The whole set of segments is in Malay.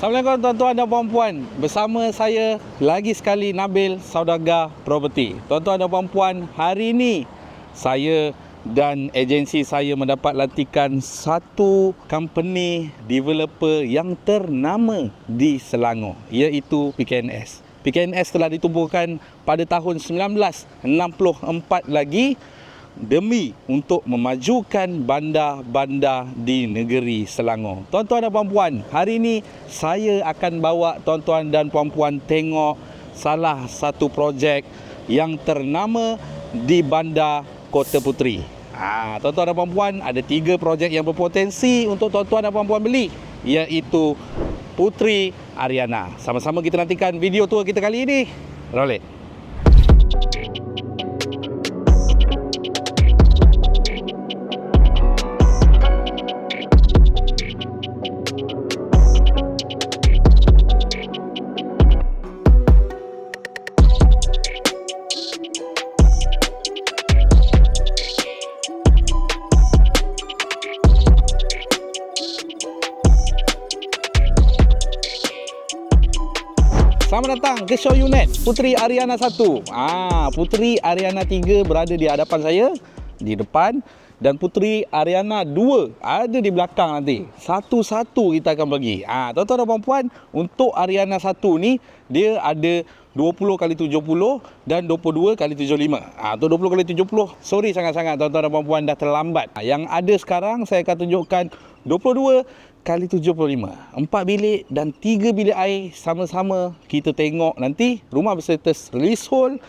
Assalamualaikum tuan-tuan dan puan-puan. Bersama saya lagi sekali Nabil Saudagar Property. Tuan-tuan dan puan-puan, hari ini saya dan agensi saya mendapat latikan satu company developer yang ternama di Selangor iaitu PKNS. PKNS telah ditubuhkan pada tahun 1964 lagi demi untuk memajukan bandar-bandar di negeri Selangor. Tuan-tuan dan puan-puan, hari ini saya akan bawa tuan-tuan dan puan-puan tengok salah satu projek yang ternama di bandar Kota Puteri. Ha, tuan-tuan dan puan-puan, ada tiga projek yang berpotensi untuk tuan-tuan dan puan-puan beli iaitu Puteri Ariana. Sama-sama kita nantikan video tour kita kali ini. Roll it. Selamat datang ke show unit Puteri Ariana 1. Ah, Puteri Ariana 3 berada di hadapan saya di depan dan Puteri Ariana 2 ada di belakang nanti. Satu-satu kita akan bagi. Ah, tuan-tuan dan puan-puan, untuk Ariana 1 ni dia ada 20 kali 70 dan 22 kali 75. Ah, tu 20 kali 70. Sorry sangat-sangat tuan-tuan dan puan-puan dah terlambat. Ah, yang ada sekarang saya akan tunjukkan 22 kali 75. Empat bilik dan tiga bilik air sama-sama kita tengok nanti rumah berstatus leasehold.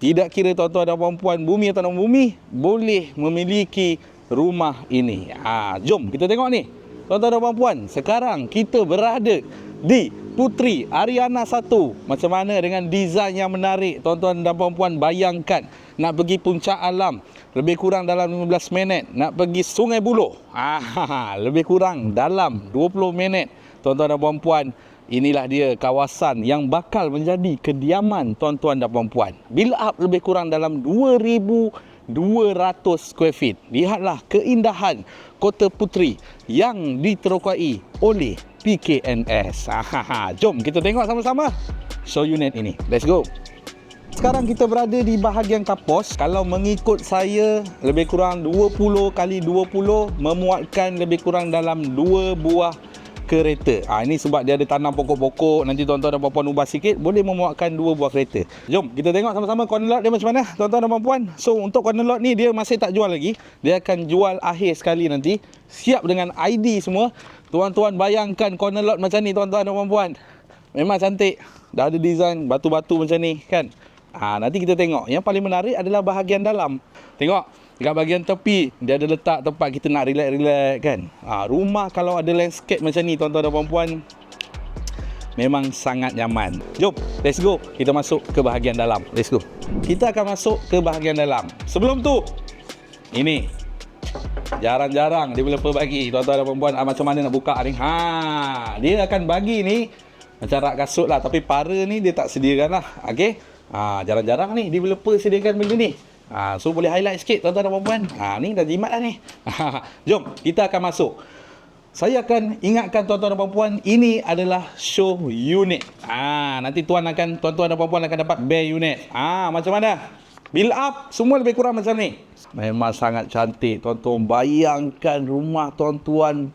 Tidak kira tuan-tuan dan puan-puan bumi atau non bumi boleh memiliki rumah ini. Ha, jom kita tengok ni. Tuan-tuan dan puan-puan, sekarang kita berada di Putri Ariana 1. Macam mana dengan desain yang menarik tuan-tuan dan puan-puan bayangkan nak pergi puncak alam lebih kurang dalam 15 minit nak pergi Sungai Buloh. Ah, lebih kurang dalam 20 minit. Tuan-tuan dan puan-puan, inilah dia kawasan yang bakal menjadi kediaman tuan-tuan dan puan-puan. Build up lebih kurang dalam 2200 square feet. Lihatlah keindahan Kota Puteri yang diterokai oleh PKNS. Ah, jom kita tengok sama-sama show unit ini. Let's go. Sekarang kita berada di bahagian kapos. Kalau mengikut saya, lebih kurang 20 kali 20 memuatkan lebih kurang dalam 2 buah kereta. Ha, ini sebab dia ada tanam pokok-pokok. Nanti tuan-tuan dan puan-puan ubah sikit, boleh memuatkan 2 buah kereta. Jom, kita tengok sama-sama corner lot dia macam mana, tuan-tuan dan puan-puan. So, untuk corner lot ni, dia masih tak jual lagi. Dia akan jual akhir sekali nanti. Siap dengan ID semua. Tuan-tuan bayangkan corner lot macam ni, tuan-tuan dan puan-puan. Memang cantik. Dah ada design batu-batu macam ni, kan? Ha, nanti kita tengok. Yang paling menarik adalah bahagian dalam. Tengok, dekat bahagian tepi, dia ada letak tempat kita nak relax-relax kan. Ha, rumah kalau ada landscape macam ni, tuan-tuan dan puan-puan, memang sangat nyaman. Jom, let's go. Kita masuk ke bahagian dalam. Let's go. Kita akan masuk ke bahagian dalam. Sebelum tu, ini. Jarang-jarang developer bagi tuan-tuan dan puan-puan ah, macam mana nak buka ni. Ha, dia akan bagi ni macam rak kasut lah tapi para ni dia tak sediakan lah. Okey. Ha, jarang-jarang ni developer sediakan benda ni. Ha, so boleh highlight sikit tuan-tuan dan puan-puan. Ha, ni dah jimat dah ni. Jom kita akan masuk. Saya akan ingatkan tuan-tuan dan puan-puan ini adalah show unit. Ha, nanti tuan akan tuan-tuan dan puan-puan akan dapat bare unit. Ha, macam mana? Build up semua lebih kurang macam ni. Memang sangat cantik tuan-tuan. Bayangkan rumah tuan-tuan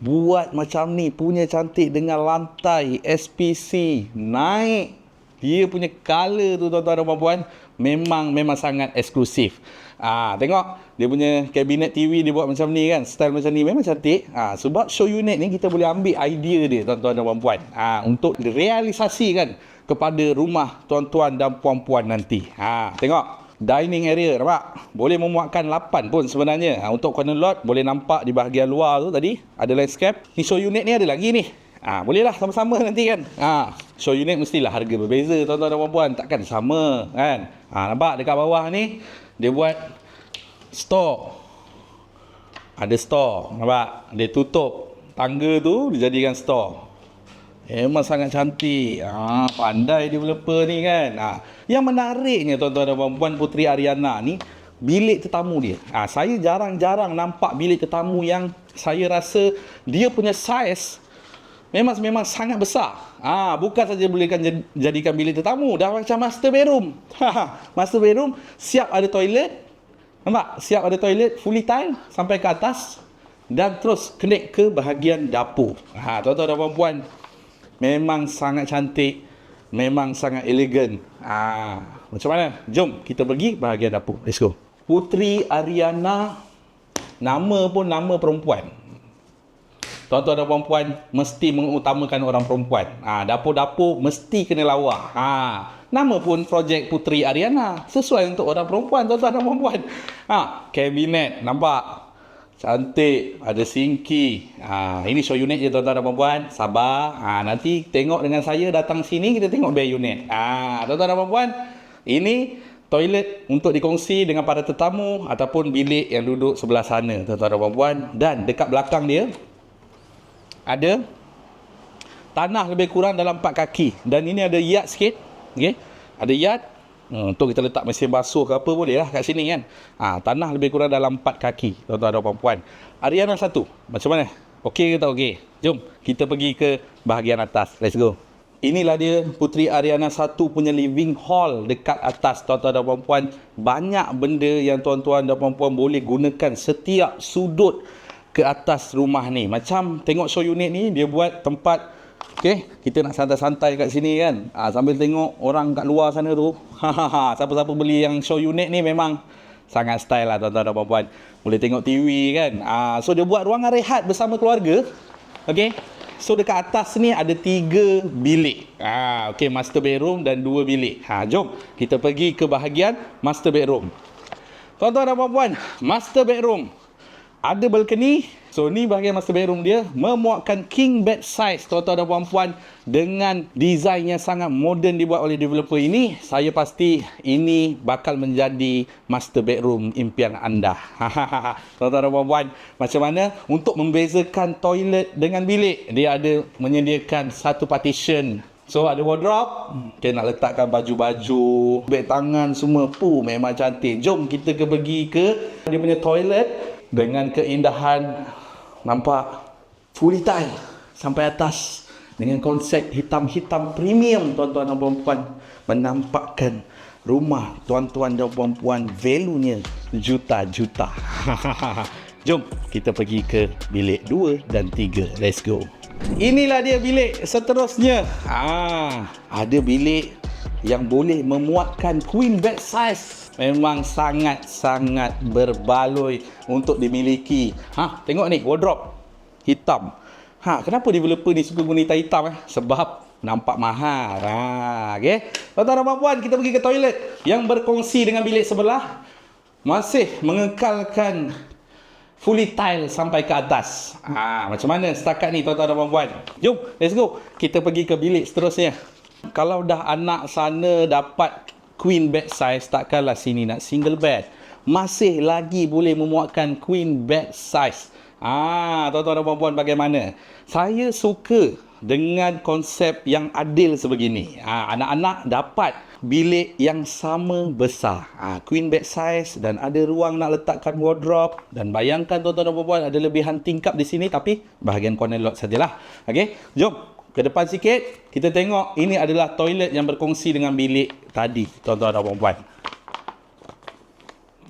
buat macam ni punya cantik dengan lantai SPC naik dia punya color tu tuan-tuan dan puan-puan memang memang sangat eksklusif. Ah, tengok dia punya kabinet TV dia buat macam ni kan, style macam ni memang cantik. Ah, sebab show unit ni kita boleh ambil idea dia tuan-tuan dan puan-puan. Ah, untuk direalisasikan kepada rumah tuan-tuan dan puan-puan nanti. Ah, tengok dining area nampak boleh memuatkan 8 pun sebenarnya ha, untuk corner lot boleh nampak di bahagian luar tu tadi ada landscape ni show unit ni ada lagi ni ha, boleh lah sama-sama nanti kan ha, show unit mestilah harga berbeza tuan-tuan dan puan-puan takkan sama kan ha, nampak dekat bawah ni dia buat store ada store nampak dia tutup tangga tu dijadikan store Memang sangat cantik. Ha, pandai developer ni kan. Ha, yang menariknya tuan-tuan dan puan-puan Puteri Ariana ni bilik tetamu dia. Ha, saya jarang-jarang nampak bilik tetamu yang saya rasa dia punya saiz memang memang sangat besar. Ah, ha, bukan saja bolehkan jadikan bilik tetamu, dah macam master bedroom. master bedroom siap ada toilet. Nampak? Siap ada toilet fully tile sampai ke atas dan terus connect ke bahagian dapur. Ha, tuan-tuan dan puan-puan, memang sangat cantik, memang sangat elegan. Ha, macam mana? Jom kita pergi bahagian dapur. Let's go. Putri Ariana nama pun nama perempuan. Tuan-tuan dan puan-puan mesti mengutamakan orang perempuan. Ha, dapur-dapur mesti kena lawa. Ha, nama pun projek Putri Ariana sesuai untuk orang perempuan tuan-tuan dan puan-puan. Ha, kabinet nampak Cantik, ada sinki. Ha, ini show unit je tuan-tuan dan puan-puan. Sabar. Ha, nanti tengok dengan saya datang sini kita tengok bay unit. Ha, tuan-tuan dan puan-puan, ini toilet untuk dikongsi dengan para tetamu ataupun bilik yang duduk sebelah sana tuan-tuan dan puan-puan dan dekat belakang dia ada tanah lebih kurang dalam 4 kaki dan ini ada yard sikit okey ada yard Hmm, untuk kita letak mesin basuh ke apa boleh lah kat sini kan. Ha, tanah lebih kurang dalam 4 kaki. Tuan-tuan dan puan-puan. Ariana satu. Macam mana? Okey ke tak okey? Jom kita pergi ke bahagian atas. Let's go. Inilah dia Puteri Ariana satu punya living hall dekat atas tuan-tuan dan puan-puan. Banyak benda yang tuan-tuan dan puan-puan boleh gunakan setiap sudut ke atas rumah ni. Macam tengok show unit ni dia buat tempat Okey, kita nak santai-santai kat sini kan. Ha, sambil tengok orang kat luar sana tu. Siapa-siapa beli yang show unit ni memang sangat style lah tuan-tuan dan puan-puan. Boleh tengok TV kan. Ha, so dia buat ruangan rehat bersama keluarga. Okey. So dekat atas ni ada tiga bilik. Ha, okey, master bedroom dan dua bilik. Ha, jom kita pergi ke bahagian master bedroom. Tuan-tuan dan puan-puan, master bedroom. Ada balcony So ni bahagian master bedroom dia memuatkan king bed size tuan-tuan dan puan-puan dengan design yang sangat moden dibuat oleh developer ini. Saya pasti ini bakal menjadi master bedroom impian anda. tuan-tuan dan puan-puan, macam mana untuk membezakan toilet dengan bilik? Dia ada menyediakan satu partition So ada wardrobe, kita nak letakkan baju-baju, beg tangan semua. Puh memang cantik. Jom kita ke pergi ke dia punya toilet dengan keindahan nampak fully tile sampai atas dengan konsep hitam-hitam premium tuan-tuan dan puan-puan menampakkan rumah tuan-tuan dan puan-puan value-nya juta-juta. Jom kita pergi ke bilik 2 dan 3. Let's go. Inilah dia bilik seterusnya. Ah, ada bilik yang boleh memuatkan queen bed size. Memang sangat-sangat berbaloi untuk dimiliki. Ha, tengok ni wardrobe hitam. Ha, kenapa developer ni suka guna hitam eh? Sebab nampak mahal. Ha, okey. Tuan-tuan dan puan, kita pergi ke toilet yang berkongsi dengan bilik sebelah masih mengekalkan fully tile sampai ke atas. Ha, macam mana setakat ni tuan-tuan dan puan? Jom, let's go. Kita pergi ke bilik seterusnya. Kalau dah anak sana dapat queen bed size, takkanlah sini nak single bed. Masih lagi boleh memuatkan queen bed size. Ah, tuan-tuan dan puan-puan bagaimana? Saya suka dengan konsep yang adil sebegini. Ah, anak-anak dapat bilik yang sama besar. Ah, queen bed size dan ada ruang nak letakkan wardrobe dan bayangkan tuan-tuan dan puan-puan ada lebihan tingkap di sini tapi bahagian corner lot sajalah. Okey, jom ke depan sikit kita tengok ini adalah toilet yang berkongsi dengan bilik tadi tuan-tuan dan puan-puan.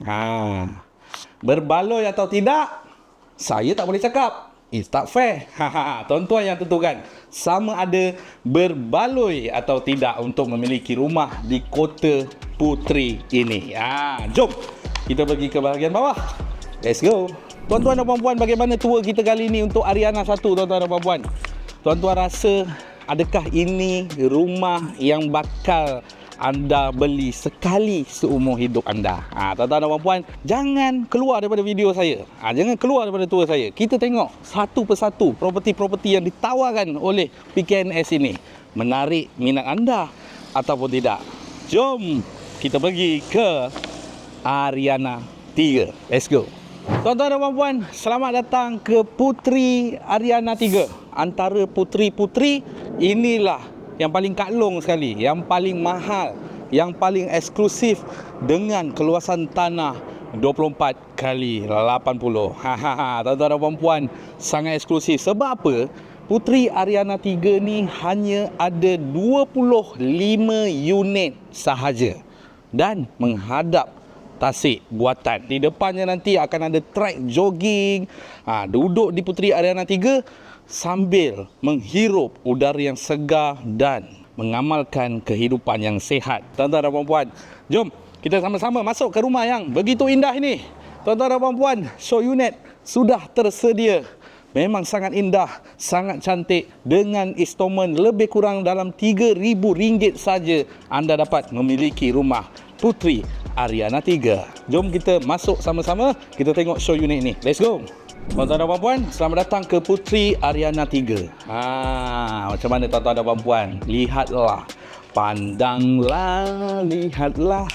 Ha. Berbaloi atau tidak? saya tak boleh cakap. It's tak fair. Tuan-tuan yang tentukan sama ada berbaloi atau tidak untuk memiliki rumah di kota Putri ini. Ha, jom kita pergi ke bahagian bawah. Let's go. Tuan-tuan dan puan-puan, bagaimana tour kita kali ini untuk Ariana 1, tuan-tuan dan puan-puan? Tuan-tuan rasa adakah ini rumah yang bakal anda beli sekali seumur hidup anda. Ha, tuan-tuan dan puan-puan, jangan keluar daripada video saya. Ha, jangan keluar daripada tour saya. Kita tengok satu persatu properti-properti yang ditawarkan oleh PKNS ini. Menarik minat anda ataupun tidak. Jom kita pergi ke Ariana 3. Let's go. Tuan-tuan dan puan-puan, selamat datang ke Putri Ariana 3. Antara putri-putri, inilah yang paling katlong sekali, yang paling mahal, yang paling eksklusif dengan keluasan tanah 24 kali 80. Ha tuan-tuan dan puan sangat eksklusif. Sebab apa? Puteri Ariana 3 ni hanya ada 25 unit sahaja dan menghadap tasik buatan. Di depannya nanti akan ada track jogging. Ha, duduk di Puteri Ariana 3 sambil menghirup udara yang segar dan mengamalkan kehidupan yang sehat. Tuan-tuan dan puan-puan, jom kita sama-sama masuk ke rumah yang begitu indah ini. Tuan-tuan dan puan-puan, show unit sudah tersedia Memang sangat indah, sangat cantik dengan installment lebih kurang dalam RM3,000 saja anda dapat memiliki rumah Putri Ariana 3. Jom kita masuk sama-sama, kita tengok show unit ni. Let's go. Tuan-tuan dan puan-puan, selamat datang ke Putri Ariana 3. Ha, macam mana tuan-tuan dan puan-puan? Lihatlah. Pandanglah, lihatlah.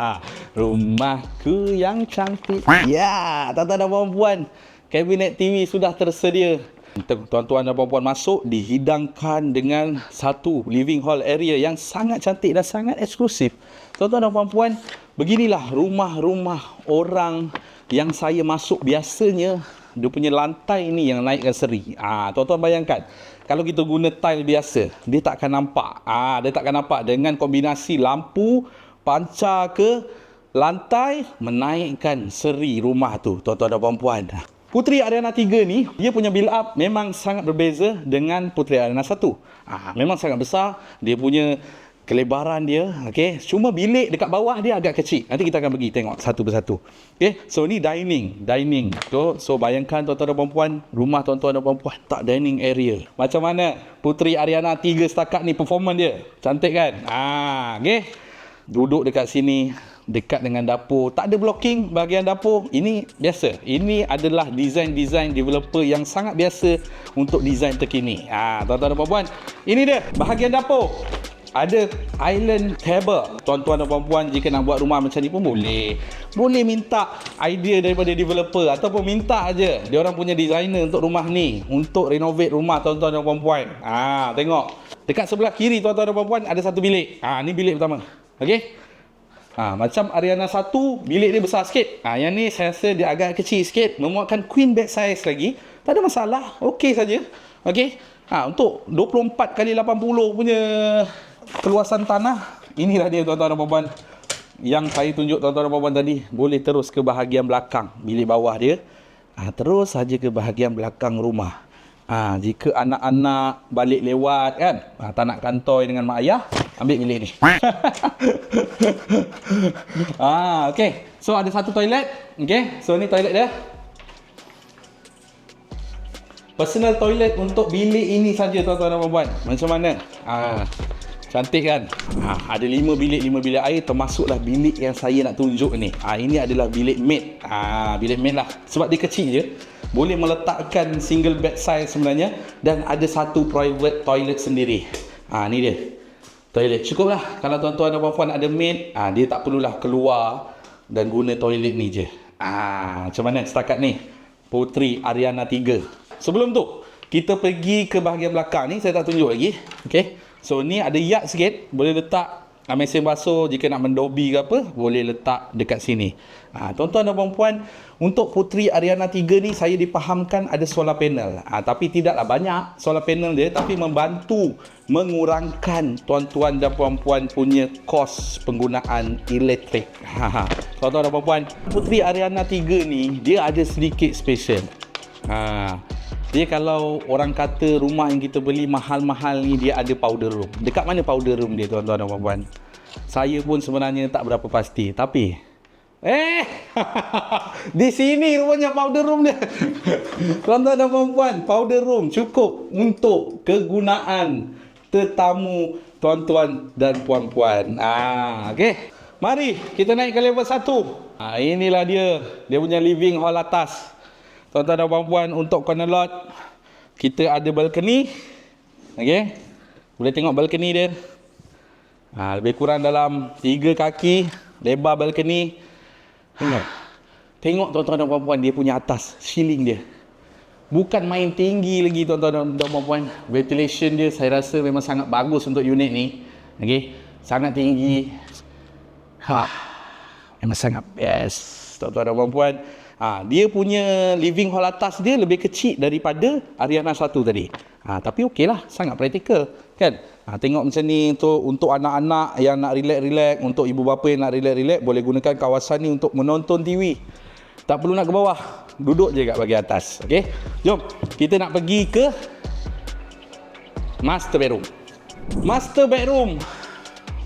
Rumahku yang cantik. Ya, tuan-tuan dan puan-puan kabinet TV sudah tersedia. Tuan-tuan dan puan-puan masuk dihidangkan dengan satu living hall area yang sangat cantik dan sangat eksklusif. Tuan-tuan dan puan-puan, beginilah rumah-rumah orang yang saya masuk biasanya dia punya lantai ni yang naikkan seri. Ah, tuan-tuan bayangkan kalau kita guna tile biasa, dia tak akan nampak. Ah, dia tak akan nampak dengan kombinasi lampu pancar ke lantai menaikkan seri rumah tu, tuan-tuan dan puan-puan. Puteri Ariana 3 ni, dia punya build up memang sangat berbeza dengan Puteri Ariana 1. Ah, memang sangat besar. Dia punya kelebaran dia, okey. Cuma bilik dekat bawah dia agak kecil. Nanti kita akan pergi tengok satu persatu. Okey. So ni dining, dining. So, so bayangkan tuan-tuan dan puan-puan, rumah tuan-tuan dan puan-puan tak dining area. Macam mana Puteri Ariana 3 setakat ni performance dia? Cantik kan? Ah, okey. Duduk dekat sini, dekat dengan dapur tak ada blocking bahagian dapur ini biasa ini adalah design-design developer yang sangat biasa untuk design terkini ha, tuan-tuan dan puan-puan ini dia bahagian dapur ada island table tuan-tuan dan puan-puan jika nak buat rumah macam ni pun boleh boleh minta idea daripada developer ataupun minta aja dia orang punya designer untuk rumah ni untuk renovate rumah tuan-tuan dan puan-puan ha, tengok dekat sebelah kiri tuan-tuan dan puan-puan ada satu bilik ha, ni bilik pertama okey Ha, macam Ariana 1, bilik dia besar sikit. Ha, yang ni saya rasa dia agak kecil sikit. Memuatkan queen bed size lagi. Tak ada masalah. Okey saja. Okey. Ha, untuk 24 kali 80 punya keluasan tanah. Inilah dia tuan-tuan dan puan-puan. Yang saya tunjuk tuan-tuan dan puan-puan tadi. Boleh terus ke bahagian belakang. Bilik bawah dia. Ha, terus saja ke bahagian belakang rumah. Ha, jika anak-anak balik lewat kan, ha, tak nak kantoi dengan mak ayah, ambil bilik ni. ah, okey. So ada satu toilet. Okey. So ni toilet dia. Personal toilet untuk bilik ini saja tuan-tuan dan puan-puan. Macam mana? Ah. Cantik kan? Ha, ada lima bilik, lima bilik air termasuklah bilik yang saya nak tunjuk ni. Ha, ini adalah bilik maid. Ha, bilik maid lah. Sebab dia kecil je boleh meletakkan single bed size sebenarnya dan ada satu private toilet sendiri. Ha ni dia. Toilet cukup lah. Kalau tuan-tuan dan puan-puan ada maid, ha, dia tak perlulah keluar dan guna toilet ni je. Ha, macam mana setakat ni? Putri Ariana 3. Sebelum tu, kita pergi ke bahagian belakang ni. Saya tak tunjuk lagi. Okay. So, ni ada yard sikit. Boleh letak mesin basuh jika nak mendobi ke apa boleh letak dekat sini. Ha, tuan-tuan dan puan-puan, untuk Putri Ariana 3 ni saya dipahamkan ada solar panel. Ha, tapi tidaklah banyak solar panel dia tapi membantu mengurangkan tuan-tuan dan puan-puan punya kos penggunaan elektrik. Ha, ha. tuan-tuan dan puan-puan, Putri Ariana 3 ni dia ada sedikit special. Ha, dia kalau orang kata rumah yang kita beli mahal-mahal ni dia ada powder room. Dekat mana powder room dia tuan-tuan dan puan-puan? Saya pun sebenarnya tak berapa pasti. Tapi eh di sini rupanya powder room dia. tuan-tuan dan puan-puan, powder room cukup untuk kegunaan tetamu tuan-tuan dan puan-puan. Ah, okey. Mari kita naik ke level 1. Ah, inilah dia. Dia punya living hall atas. Tuan-tuan dan puan-puan untuk corner lot kita ada balcony. Okey. Boleh tengok balcony dia. Ha, lebih kurang dalam 3 kaki lebar balcony. Tengok. Tengok tuan-tuan dan puan-puan dia punya atas ceiling dia. Bukan main tinggi lagi tuan-tuan dan puan-puan. Ventilation dia saya rasa memang sangat bagus untuk unit ni. Okey. Sangat tinggi. Ha. Memang sangat best tuan-tuan dan puan-puan. Ha, dia punya living hall atas dia lebih kecil daripada Ariana 1 tadi. Ha, tapi okeylah, sangat praktikal kan. Ha, tengok macam ni untuk untuk anak-anak yang nak relax-relax, untuk ibu bapa yang nak relax-relax boleh gunakan kawasan ni untuk menonton TV. Tak perlu nak ke bawah, duduk je kat bahagian atas. Okey. Jom, kita nak pergi ke master bedroom. Master bedroom.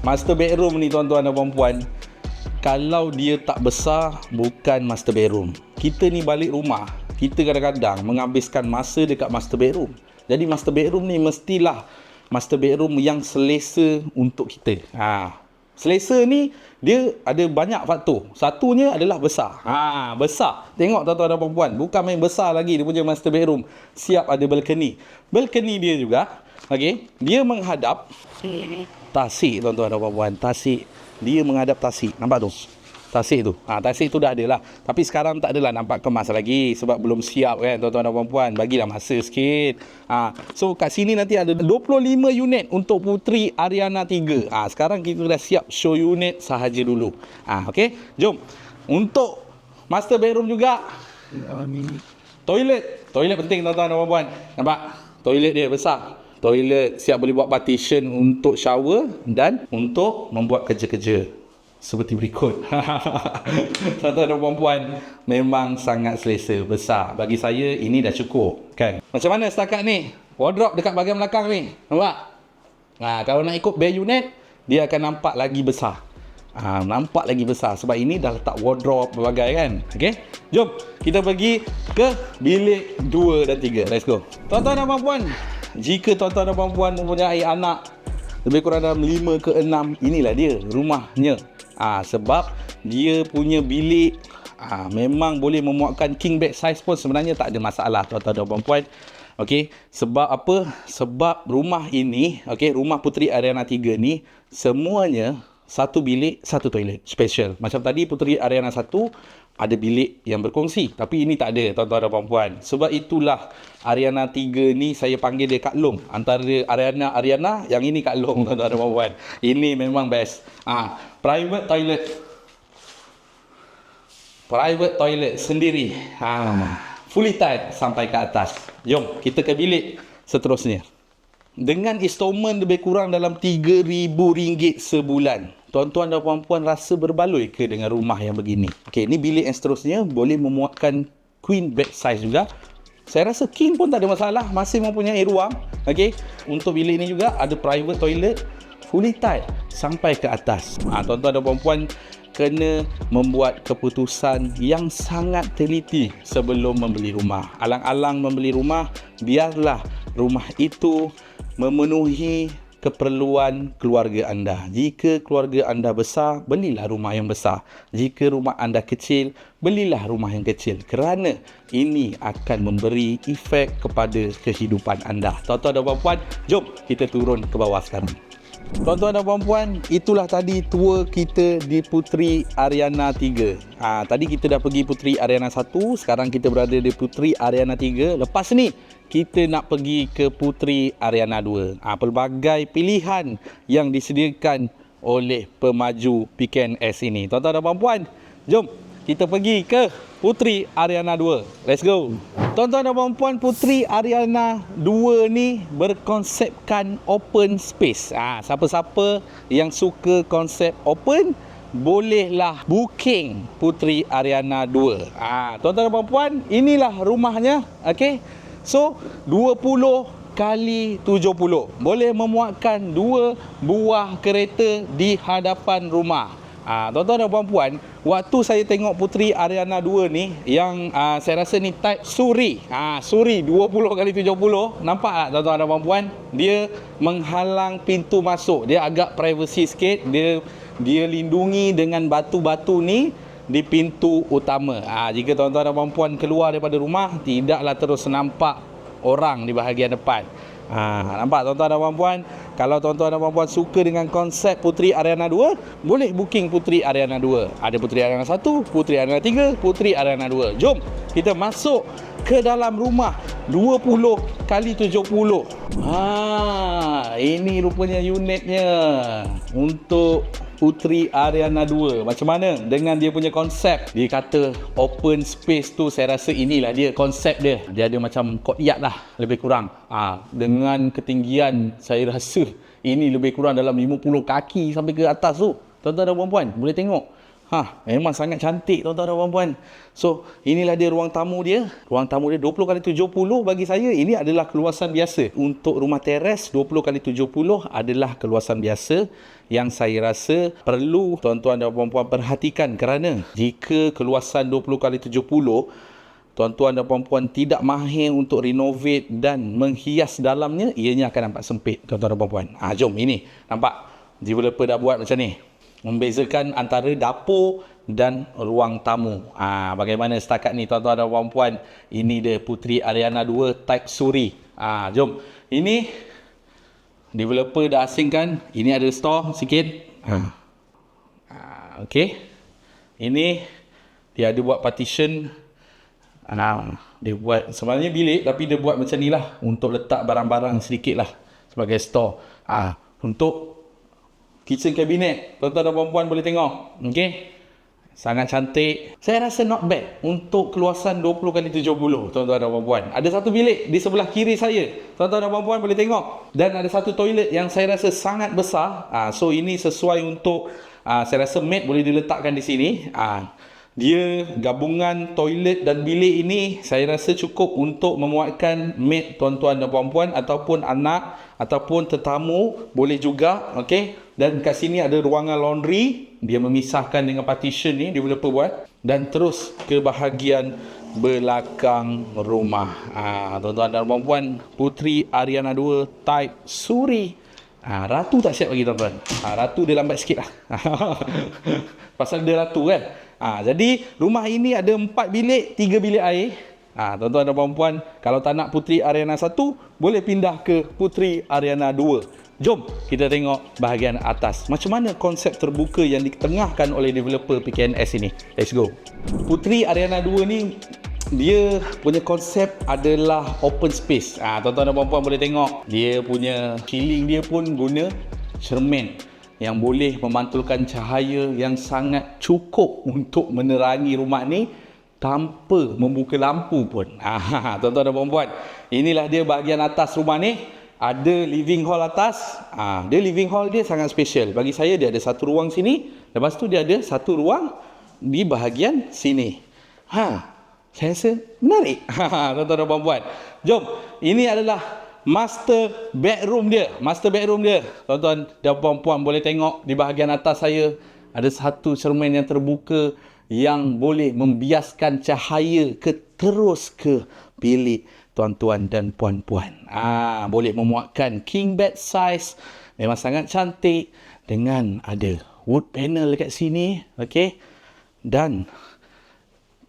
Master bedroom ni tuan-tuan dan puan-puan, kalau dia tak besar bukan master bedroom. Kita ni balik rumah, kita kadang-kadang menghabiskan masa dekat master bedroom. Jadi master bedroom ni mestilah master bedroom yang selesa untuk kita. Ha. Selesa ni dia ada banyak faktor. Satunya adalah besar. Ha, besar. Tengok tuan-tuan dan puan-puan, bukan main besar lagi dia punya master bedroom. Siap ada balcony. Balcony dia juga, okey, dia menghadap tasik tuan-tuan dan puan-puan. Tasik. Dia menghadap tasik. Nampak tu? tasik tu. Ha, tasik tu dah ada lah. Tapi sekarang tak adalah nampak kemas lagi sebab belum siap kan tuan-tuan dan puan-puan. Bagilah masa sikit. Ha, so kat sini nanti ada 25 unit untuk Putri Ariana 3. Ha, sekarang kita dah siap show unit sahaja dulu. Ha, okay, jom. Untuk master bedroom juga. Toilet. Toilet penting tuan-tuan dan puan-puan. Nampak? Toilet dia besar. Toilet siap boleh buat partition untuk shower dan untuk membuat kerja-kerja seperti berikut. Tuan-tuan dan puan-puan, memang sangat selesa, besar. Bagi saya, ini dah cukup. kan? Macam mana setakat ni? Wardrobe dekat bahagian belakang ni. Nampak? Ha, kalau nak ikut bay unit, dia akan nampak lagi besar. Ha, nampak lagi besar. Sebab ini dah letak wardrobe berbagai kan. Okay? Jom, kita pergi ke bilik 2 dan 3. Let's go. Tuan-tuan dan puan-puan, jika tuan-tuan dan puan-puan mempunyai anak lebih kurang dalam 5 ke 6, inilah dia rumahnya ha, sebab dia punya bilik ha, memang boleh memuatkan king bed size pun sebenarnya tak ada masalah tuan-tuan dan puan-puan Okey, sebab apa? Sebab rumah ini, okey, rumah Puteri Ariana 3 ni semuanya satu bilik, satu toilet special. Macam tadi Puteri Ariana 1 ada bilik yang berkongsi, tapi ini tak ada tuan-tuan dan puan-puan. Sebab itulah Ariana 3 ni saya panggil dia Kak Long. Antara Ariana Ariana yang ini Kak Long tuan-tuan dan puan-puan. Ini memang best. Ah, private toilet. Private toilet sendiri. Ha, fully tight sampai ke atas. Jom kita ke bilik seterusnya. Dengan installment lebih kurang dalam RM3,000 sebulan. Tuan-tuan dan puan-puan rasa berbaloi ke dengan rumah yang begini? Okey, ini bilik yang seterusnya boleh memuatkan queen bed size juga. Saya rasa king pun tak ada masalah, masih mempunyai ruang. Okey, untuk bilik ini juga ada private toilet fully tight sampai ke atas. Ha, tuan-tuan dan puan-puan kena membuat keputusan yang sangat teliti sebelum membeli rumah. Alang-alang membeli rumah, biarlah rumah itu memenuhi keperluan keluarga anda. Jika keluarga anda besar, belilah rumah yang besar. Jika rumah anda kecil, belilah rumah yang kecil. Kerana ini akan memberi efek kepada kehidupan anda. Tuan-tuan dan puan-puan, jom kita turun ke bawah sekarang. Tuan-tuan dan puan-puan, itulah tadi tour kita di Putri Ariana 3. Ha, tadi kita dah pergi Putri Ariana 1, sekarang kita berada di Putri Ariana 3. Lepas ni, kita nak pergi ke Putri Ariana 2. Ha, pelbagai pilihan yang disediakan oleh pemaju PKNS ini. Tuan-tuan dan puan-puan, jom kita pergi ke Putri Ariana 2. Let's go. Tuan-tuan dan puan-puan, Putri Ariana 2 ni berkonsepkan open space. Ah, ha, siapa-siapa yang suka konsep open bolehlah booking Putri Ariana 2. Ah, ha, tuan-tuan dan puan-puan, inilah rumahnya. Okey. So, 20 kali 70 boleh memuatkan dua buah kereta di hadapan rumah. Ah, tuan-tuan dan puan-puan, waktu saya tengok Putri Ariana 2 ni yang uh, saya rasa ni type Suri. Ah, Suri 20 kali 70. Nampak tak tuan-tuan dan puan-puan? Dia menghalang pintu masuk. Dia agak privacy sikit. Dia dia lindungi dengan batu-batu ni di pintu utama. Ah, jika tuan-tuan dan puan-puan keluar daripada rumah, tidaklah terus nampak orang di bahagian depan. Ha, nampak tuan-tuan dan puan-puan? Kalau tuan-tuan dan puan-puan suka dengan konsep Putri Ariana 2, boleh booking Putri Ariana 2. Ada Putri Ariana 1, Putri Ariana 3, Putri Ariana 2. Jom kita masuk ke dalam rumah 20 kali 70. Ha, ini rupanya unitnya untuk Putri Ariana 2. Macam mana dengan dia punya konsep? Dia kata open space tu saya rasa inilah dia konsep dia. Dia ada macam courtyard lah lebih kurang. Ah, dengan ketinggian saya rasa ini lebih kurang dalam 50 kaki sampai ke atas tu. Tuan-tuan dan puan-puan boleh tengok. Ha, memang sangat cantik tuan-tuan dan puan-puan. So, inilah dia ruang tamu dia. Ruang tamu dia 20 kali 70 bagi saya ini adalah keluasan biasa. Untuk rumah teres 20 kali 70 adalah keluasan biasa yang saya rasa perlu tuan-tuan dan puan-puan perhatikan kerana jika keluasan 20 kali 70 tuan-tuan dan puan-puan tidak mahir untuk renovate dan menghias dalamnya, ianya akan nampak sempit tuan-tuan dan puan-puan. Ah, jom ini nampak developer dah buat macam ni membezakan antara dapur dan ruang tamu. Ah, bagaimana setakat ni tuan-tuan dan puan-puan? Ini dia Putri Ariana 2 Type Suri. Ah, jom. Ini developer dah asingkan. Ini ada store sikit. Ah. Ah, okey. Ini dia ada buat partition. Ah, dia buat sebenarnya bilik tapi dia buat macam ni lah untuk letak barang-barang sedikit lah sebagai store. Ah, untuk kitchen cabinet. Tuan-tuan dan puan-puan boleh tengok. Okey. Sangat cantik. Saya rasa not bad untuk keluasan 20 kali 70 tuan-tuan dan puan-puan. Ada satu bilik di sebelah kiri saya. Tuan-tuan dan puan-puan boleh tengok. Dan ada satu toilet yang saya rasa sangat besar. Ha, so ini sesuai untuk ha, saya rasa mat boleh diletakkan di sini. Ha, dia gabungan toilet dan bilik ini saya rasa cukup untuk memuatkan mat tuan-tuan dan puan-puan ataupun anak ataupun tetamu boleh juga okey dan kat sini ada ruangan laundry. Dia memisahkan dengan partition ni dia boleh buat. Dan terus ke bahagian belakang rumah. Ah tuan-tuan dan puan-puan Putri Ariana 2 type Suri. Ah ratu tak siap lagi tuan-tuan. Ah ratu dia lambat sikit lah. Pasal dia ratu kan. Ha, jadi rumah ini ada empat bilik, tiga bilik air. Ha, tuan-tuan dan puan-puan, kalau tak nak Putri Ariana 1, boleh pindah ke Putri Ariana 2. Jom kita tengok bahagian atas. Macam mana konsep terbuka yang ditengahkan oleh developer PKNS ini. Let's go. Putri Ariana 2 ni dia punya konsep adalah open space. Ah, ha, tuan-tuan dan puan-puan boleh tengok. Dia punya ceiling dia pun guna cermin yang boleh memantulkan cahaya yang sangat cukup untuk menerangi rumah ni tanpa membuka lampu pun. Ah, tuan-tuan dan puan-puan, inilah dia bahagian atas rumah ni. Ada living hall atas. Ah, dia living hall dia sangat special. Bagi saya dia ada satu ruang sini, lepas tu dia ada satu ruang di bahagian sini. Ha, saya rasa menarik. Ha, tuan-tuan dan puan-puan. Jom, ini adalah master bedroom dia. Master bedroom dia. Tuan-tuan dan puan-puan boleh tengok di bahagian atas saya ada satu cermin yang terbuka yang boleh membiaskan cahaya ke terus ke bilik tuan-tuan dan puan-puan. Ah, boleh memuatkan king bed size. Memang sangat cantik dengan ada wood panel dekat sini, okey. Dan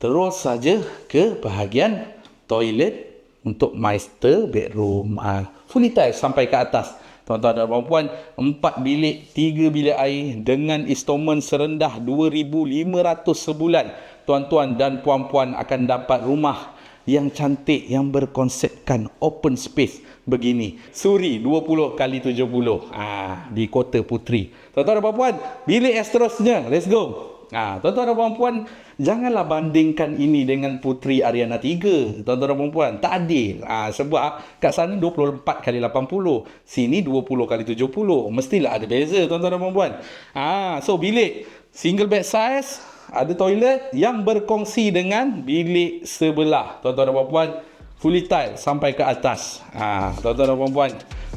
terus saja ke bahagian toilet untuk master bedroom uh, fully tile sampai ke atas tuan-tuan dan puan-puan empat bilik tiga bilik air dengan installment serendah 2500 sebulan tuan-tuan dan puan-puan akan dapat rumah yang cantik yang berkonsepkan open space begini suri 20 kali 70 ah di kota putri tuan-tuan dan puan-puan bilik seterusnya let's go Ha, tuan-tuan dan puan-puan, janganlah bandingkan ini dengan Putri Ariana 3. Tuan-tuan dan puan-puan, tak adil. Ha, sebab kat sana 24 kali 80. Sini 20 kali 70. Mestilah ada beza tuan-tuan dan puan-puan. Ha, so bilik single bed size, ada toilet yang berkongsi dengan bilik sebelah. Tuan-tuan dan puan-puan, fully tile sampai ke atas. Ha, tuan-tuan dan puan-puan,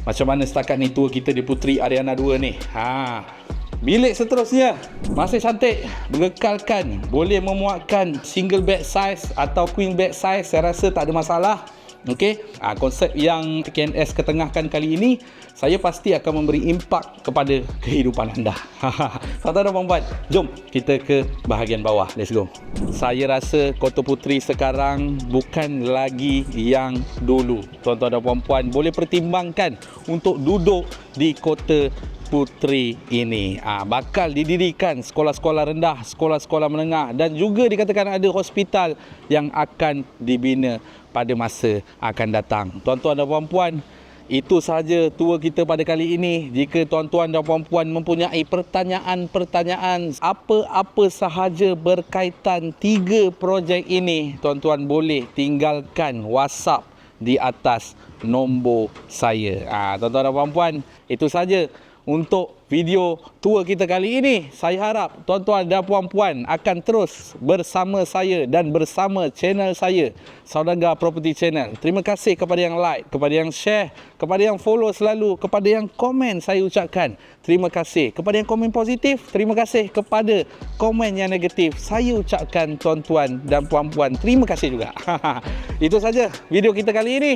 macam mana setakat ni tour kita di Putri Ariana 2 ni? Ha, Bilik seterusnya masih cantik, mengekalkan, boleh memuatkan single bed size atau queen bed size. Saya rasa tak ada masalah. Okey, ha, konsep yang KNS ketengahkan kali ini, saya pasti akan memberi impak kepada kehidupan anda. Tuan-tuan dan puan jom kita ke bahagian bawah. Let's go. Saya rasa Kota Putri sekarang bukan lagi yang dulu. Tuan-tuan dan puan-puan boleh pertimbangkan untuk duduk di Kota putri ini ha, bakal didirikan sekolah-sekolah rendah, sekolah-sekolah menengah dan juga dikatakan ada hospital yang akan dibina pada masa akan datang. Tuan-tuan dan puan-puan, Itu sahaja tour kita pada kali ini. Jika tuan-tuan dan puan-puan mempunyai pertanyaan-pertanyaan apa-apa sahaja berkaitan tiga projek ini, tuan-tuan boleh tinggalkan WhatsApp di atas nombor saya. Ah, tuan-tuan dan puan-puan, itu saja untuk video tour kita kali ini. Saya harap tuan-tuan dan puan-puan akan terus bersama saya dan bersama channel saya, Saudagar Property Channel. Terima kasih kepada yang like, kepada yang share, kepada yang follow selalu, kepada yang komen saya ucapkan. Terima kasih. Kepada yang komen positif, terima kasih. Kepada komen yang negatif, saya ucapkan tuan-tuan dan puan-puan. Terima kasih juga. Itu saja video kita kali ini.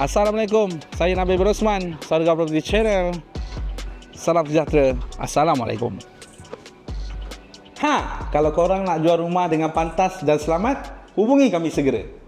Assalamualaikum. Saya Nabil Berosman, Saudagar Property Channel. Salam sejahtera. Assalamualaikum. Ha, kalau korang nak jual rumah dengan pantas dan selamat, hubungi kami segera.